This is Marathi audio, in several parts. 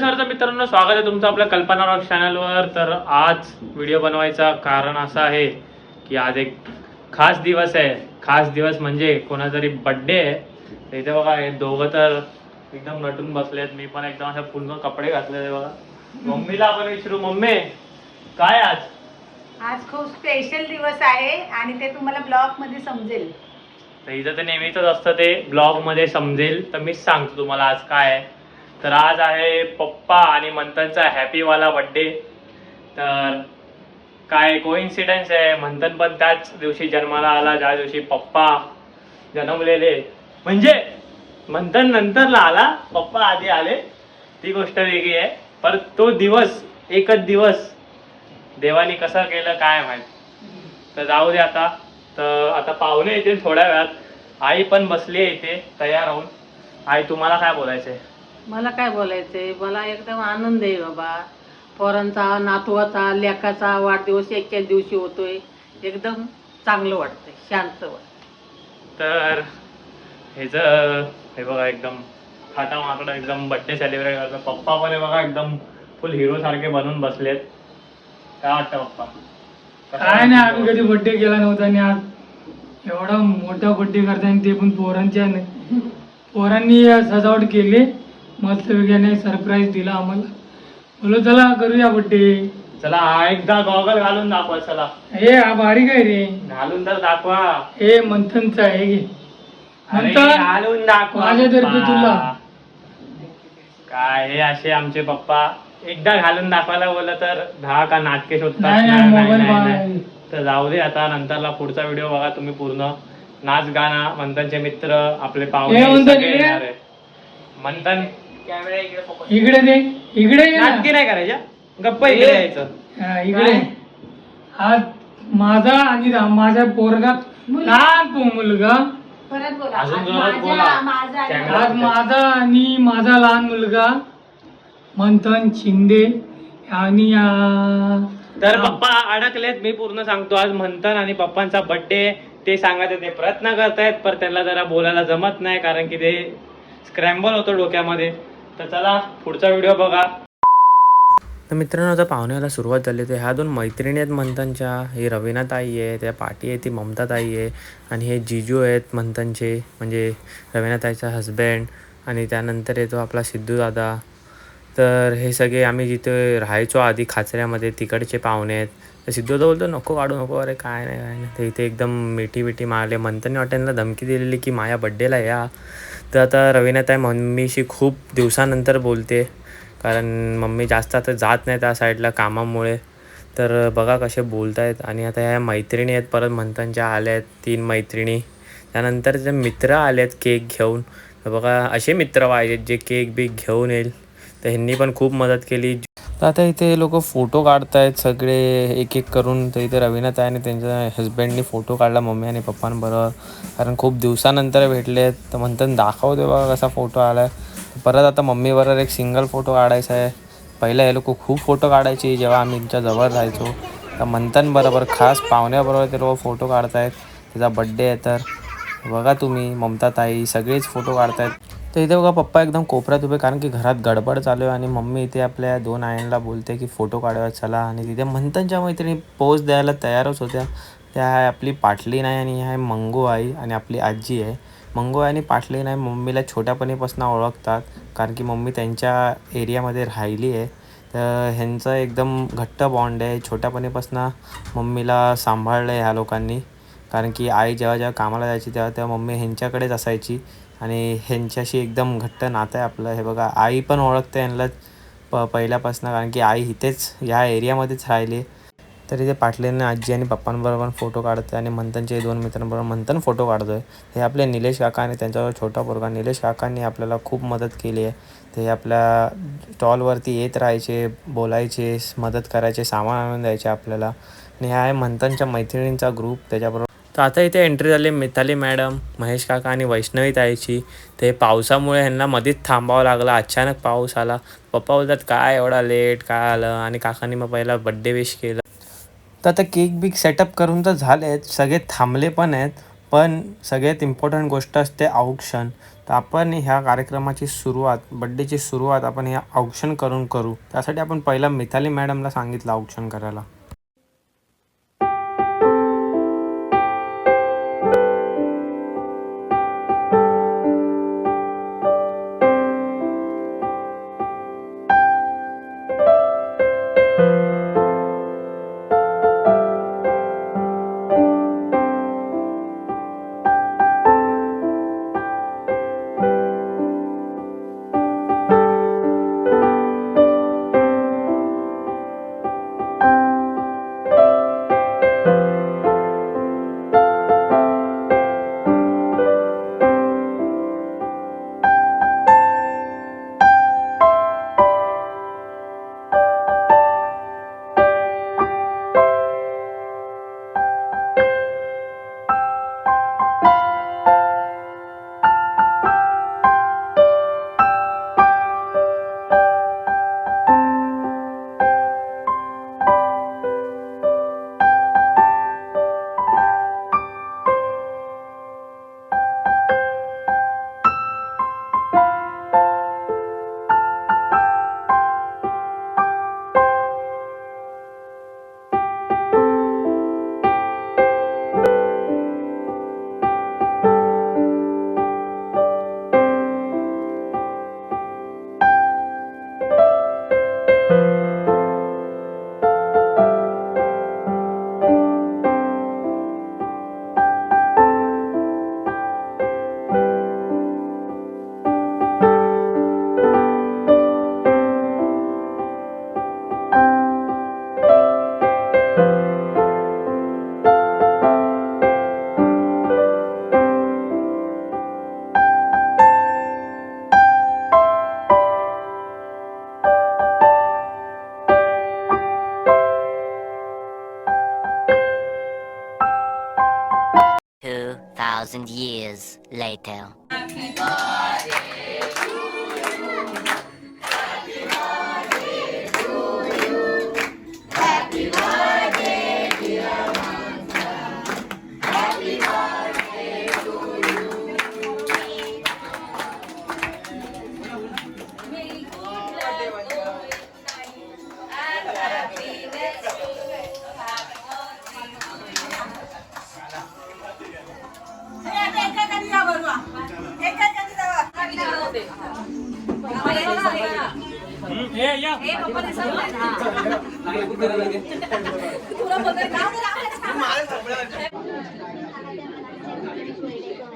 सरचं मित्रांनो स्वागत आहे तुमचं आपल्या कल्पना रॉक चॅनलवर तर आज व्हिडिओ बनवायचा कारण असं आहे की आज एक खास दिवस आहे. खास दिवस म्हणजे कोणातरी बड्डे आहे. तर इथे बघा हे दोघं तर एकदम नटून बसलेत मी पण एकदम असे पूर्ण कपडे घातलेले बघा. मम्मीला आपण विचारू मम्मी काय आज? आज खूप स्पेशल दिवस आहे आणि ते तुम्हाला ब्लॉगमध्ये समजेल. तर इथं ते नेहमीच असतं ते ब्लॉगमध्ये समजेल. तर मीच सांगतो तुम्हाला आज काय आहे. तर आज आहे पप्पा आणि मंथनचा हॅपीवाला बड्डे तर काय कोइन्सिडन्स आहे मंथन पण त्याच दिवशी जन्माला आला ज्या दिवशी पप्पा जन्मलेले. म्हणजे मंथन नंतरला आला पप्पा आधी आले. ती गोष्ट वेगळी आहे. पर तो दिवस एकच दिवस देवाने कसं केलं काय माहीत. तर जाऊ दे आता. तर आता पाहुणे येतील थोड्या वेळात. आई पण बसली आहे इथे तयार होऊन आई तुम्हाला काय बोलायचं आहे मला काय बोलायचंय? मला एकदम आनंद आहे बाबा. पोरांचा नातवाचा लेकाचा वाढदिवस एकाच दिवशी होतोय. एकदम चांगलं वाटतंय शांत वाटतं तर ह्याचं हे बघा एकदम फाटा माकडं एकदम बड्डे सेलिब्रेट करतो पप्पा पण हे बघा एकदम फुल हिरो सारखे बनून बसलेत. काय वाटतं पप्पा? काय नाही? आम्ही कधी बड्डे केला नव्हता आणि आज एवढा मोठा बड्डे करताना ते पण पोरांच्या पोरांनी सजावट केली. मस्त वेगळ्याने सरप्राईज दिला आम्हाला बोलो चला करूया बड्डे चला हा एकदा गॉगल घालून दाखवा चला हे हा बारीक आहे रे घालून तर दाखवा हे मंथनचा आहे घे अरे, मंथन घालून दाखवा माझ्यातर्फे पप्पा. तुला. काय हे असे आमचे पप्पा एकदा घालून दाखवायला बोललं तर दहा का नाटके शोधतात नाही नाही, नाही नाही, मोबाईल नाही, बघा. नाही. तर जाऊ दे आता नंतरला पुढचा व्हिडिओ बघा तुम्ही पूर्ण नाच गाणं मंथनचे मित्र आपले पाहुणे हे मंथन सगळे इकडे? येणार आहे. मंथन कॅमेरा इकडे focus. इकडे दे इकडे ये ना. नाटकी नाही करायच्या? गप्प इकडे यायचं. हा, इकडे हा माझा आणि रा- माझा पोरगा लहान पो- मुलगा. परत बोला. अजून आज जोरात बोला. माझा माझा आणि आज माझा आणि माझा लहान मुलगा मंथन शिंदे आणि आ, तर पप्पा अडकलेत मी पूर्ण सांगतो. आज मंथन आणि पप्पांचा बर्थडे ते सांगायचे ते प्रयत्न करतायत पण त्यांना जरा बोलायला जमत नाही कारण की ते स्क्रॅम्बल होतं डोक्यामध्ये. तर चला पुढचा व्हिडिओ बघा. तर मित्रांनो आता पाहुण्याला सुरुवात झाली तर ह्या दोन मैत्रिणी आहेत मंथनच्या. ही रवीना ताई आहे त्या पाटी आहे ती ममता ताई आहे. आणि हे जिजू आहेत मंथनचे म्हणजे रवीना ताईचा हजबँड आणि त्यानंतर येतो आपला सिद्धू दादा तर हे सगळे आम्ही जिथे राहायचो आधी खाचऱ्यामध्ये तिकडचे पाहुणे आहेत. तर सिद्धू दादा बोलतो नको काढू नको अरे काय नाही काय नाही. तर इथे एकदम मिठी मिठी मारले. मंथनने हॉटेलला धमकी दिलेली की माझ्या बड्डेला या. तर आता रवीना ताई मम्मीशी खूप दिवसानंतर बोलते. कारण मम्मी जास्त आता जात नाही त्या साईडला कामामुळे. तर बघा कसे बोलत आहेत आणि आता ह्या मैत्रिणी आहेत. परत म्हणतांच्या आल्या आहेत तीन मैत्रिणी. त्यानंतर जे मित्र आले आहेत केक घेऊन. तर बघा असे मित्र पाहिजेत जे केक बीक घेऊन येईल. तर ह्यांनी पण खूप मदत केली. तर आता इथे लोक फोटो काढतायत सगळे एक एक करून. तर इथे रवीना ताई आणि त्यांच्या हस्बंडनी फोटो काढला मम्मी आणि पप्पांबरोबर कारण खूप दिवसानंतर भेटले आहेत तर म्हणतात दाखवते बघा कसा फोटो आला आहे परत आता मम्मीबरोबर एक सिंगल फोटो काढायचा आहे. पहिला हे लोक खूप फोटो काढायचे जेव्हा आम्ही त्यांच्या जवळ राहायचो. तर मंथन बरोबर खास पाहुण्याबरोबर ते लोक फोटो काढतायत. त्याचा बड्डे आहे तर. बघा तुम्ही ममता ताई सगळेच फोटो काढतायत. तर इथे बघा पप्पा एकदम कोपऱ्यात उभे कारण की घरात गडबड चालू आहे आणि मम्मी इथे आपल्या दोन आयनला बोलते की फोटो काढूया चला आणि तिथे मंथनच्या मैत्रिणी पोज द्यायला तयारच होत्या. त्या आहे आपली पाटली नाही आणि आहे मंगू आई आणि आपली आजी आहे. मंगू आई आणि पाटली नाही मम्मीला छोट्यापणीपासून ओळखतात कारण की मम्मी त्यांच्या एरियामध्ये राहिली आहे. तर ह्यांचं एकदम घट्ट बॉन्ड आहे. छोट्यापणीपासून मम्मीला सांभाळलं आहे ह्या लोकांनी. कारण की आई जेव्हा जेव्हा कामाला जायची तेव्हा तेव्हा मम्मी ह्यांच्याकडेच असायची. आणि ह्यांच्याशी एकदम घट्ट नातं आहे आपलं. हे बघा आई पण ओळखते यांना प पहिल्यापासून कारण की आई इथेच ह्या एरियामध्येच राहिली. तर इथे पाटलेने आजी आणि पप्पांबरोबर फोटो काढते आणि मंथनचे दोन मित्रांबरोबर मंथन फोटो काढतो आहे हे आपले निलेश काका आणि त्यांच्यावर छोटा पोरगा निलेश काकांनी आपल्याला खूप मदत केली आहे. ते आपल्या स्टॉलवरती येत राहायचे बोलायचे मदत करायचे सामान आणून द्यायचे आपल्याला. आणि हा आहे मंथनच्या मैत्रिणींचा ग्रुप त्याच्याबरोबर तर आता इथे एंट्री झाली मिताली मॅडम महेश काका आणि वैष्णवी ताईची. ते पावसामुळे ह्यांना मध्येच थांबावं लागलं. अचानक पाऊस आला. पप्पा बोलतात काय एवढा लेट काय आलं? आणि काकांनी मग पहिला बड्डे विश केलं. तर आता केक बिक सेटअप करून तर झाले आहेत सगळे थांबले पण आहेत. पण सगळ्यात इम्पॉर्टंट गोष्ट असते औक्षण तर आपण ह्या कार्यक्रमाची सुरुवात बड्डेची सुरुवात आपण ह्या औक्षण करून करू. त्यासाठी आपण पहिला मिथाली मॅडमला सांगितलं औक्षण करायला. 2,000 years later.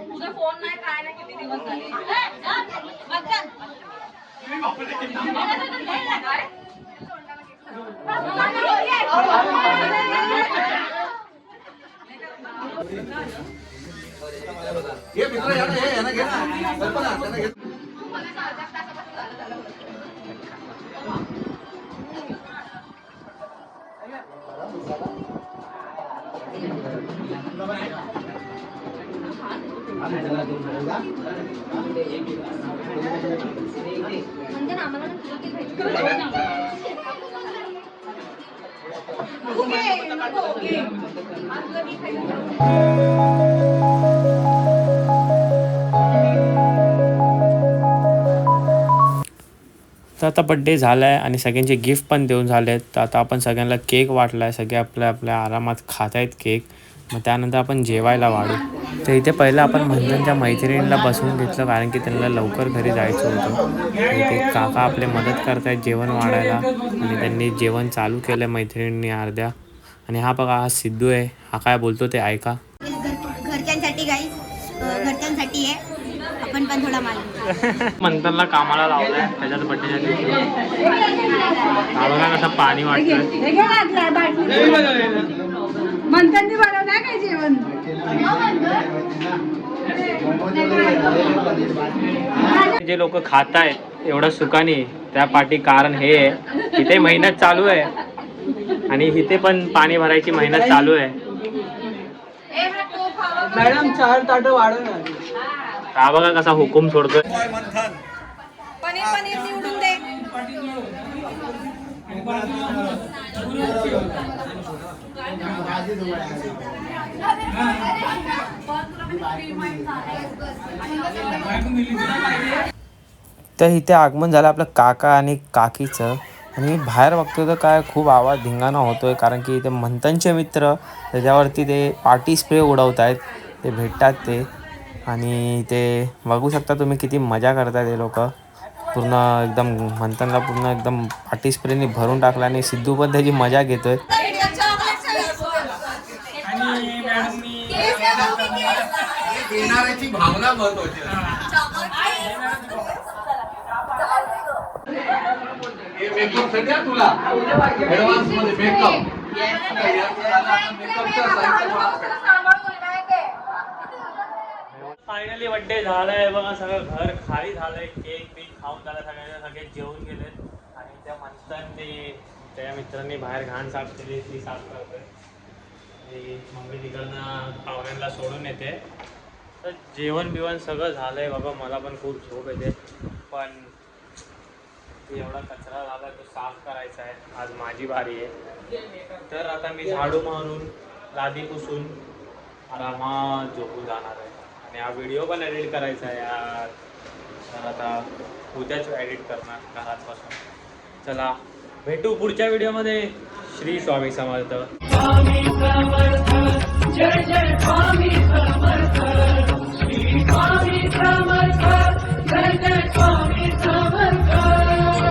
तुझा फोन नाही काय नाही किती दिवस झाले. घे ना. तर आता बड्डे झाला आहे आणि सगळ्यांचे गिफ्ट पण देऊन झाले आहेत तर आता आपण सगळ्यांना केक वाटला आहे सगळे आपल्या आपल्या आरामात खात आहेत केक मग त्यानंतर आपण जेवायला वाढू. तर इथे पहिलं आपण मंथनच्या मैत्रिणीला बसवून घेतलं कारण की त्यांना लवकर घरी जायचं होतं. इथे काका आपले मदत करतायत जेवण वाढायला. आणि त्यांनी जेवण चालू केलं मैत्रिणींनी अर्ध्या. आणि हा बघा हा सिद्धू आहे. हा काय बोलतो ते ऐका. घर- घरच्यांसाठी घरच्यांसाठी आहे. आपण पण थोडा माल मंथनला कामाला लावलाय त्याच्यात बड्डेच्या दिवशी हा बघा कसं पाणी मंथननी बनवलं काय जेवण? जे लोक खात आहेत एवढं सुखाने त्या पाठी कारण हे आहे. इथे मेहनत चालू आहे. आणि इथे पण पाणी भरायची मेहनत चालू आहे. मॅडम चार ताट वाढव हा बघा कसा हुकूम सोडतोय. पनीर पनीर निवडून दे. तर इथे आगमन झालं आपलं काका आणि काकीचं. आणि मी बाहेर बघतो तर काय खूप आवाज धिंगाणा होतोय कारण की इथे मंथनचे मित्र त्याच्यावरती ते पार्टी स्प्रे उडवत आहेत ते भेटतात ते. आणि ते बघू शकता तुम्ही किती मजा करतात हे लोक. पूर्ण एकदम मंथनला पूर्ण एकदम पार्टी स्प्रेने भरून टाकला आणि सिद्धू पण त्याची मजा घेतोय. आणि मॅडम मी येणाऱ्याची भावना महत्वाची मेकअप तुला. ऍडव्हान्समध्ये मेकअप फायनली बड्डे झालाय बघा सगळं घर खाली झालंय. केक बी खाऊन झालं सगळ्यांना सगळे जेवून गेले. आणि त्या म्हणतात त्या मित्रांनी बाहेर घाण साफ केली ती साफ करतोय. मम्मी तिकडनं पाहुण्यांना सोडून येते. तर जेवण बिवण सगळं झालंय बाबा मला पण खूप झोप येते. पण इथे एवढा कचरा झाला तो साफ करायचा आहे. आज माझी बारी आहे. तर आता मी झाडू मारून लादी पुसून आरामात झोपून जाणार आहे. आणि हा व्हिडिओ पण एडिट करायचा आहे यार. तर आता उद्याच एडिट करणार घरात बसून चला भेटू पुढच्या व्हिडिओमध्ये. श्री स्वामी समर्थ. स्वामी समर्थ.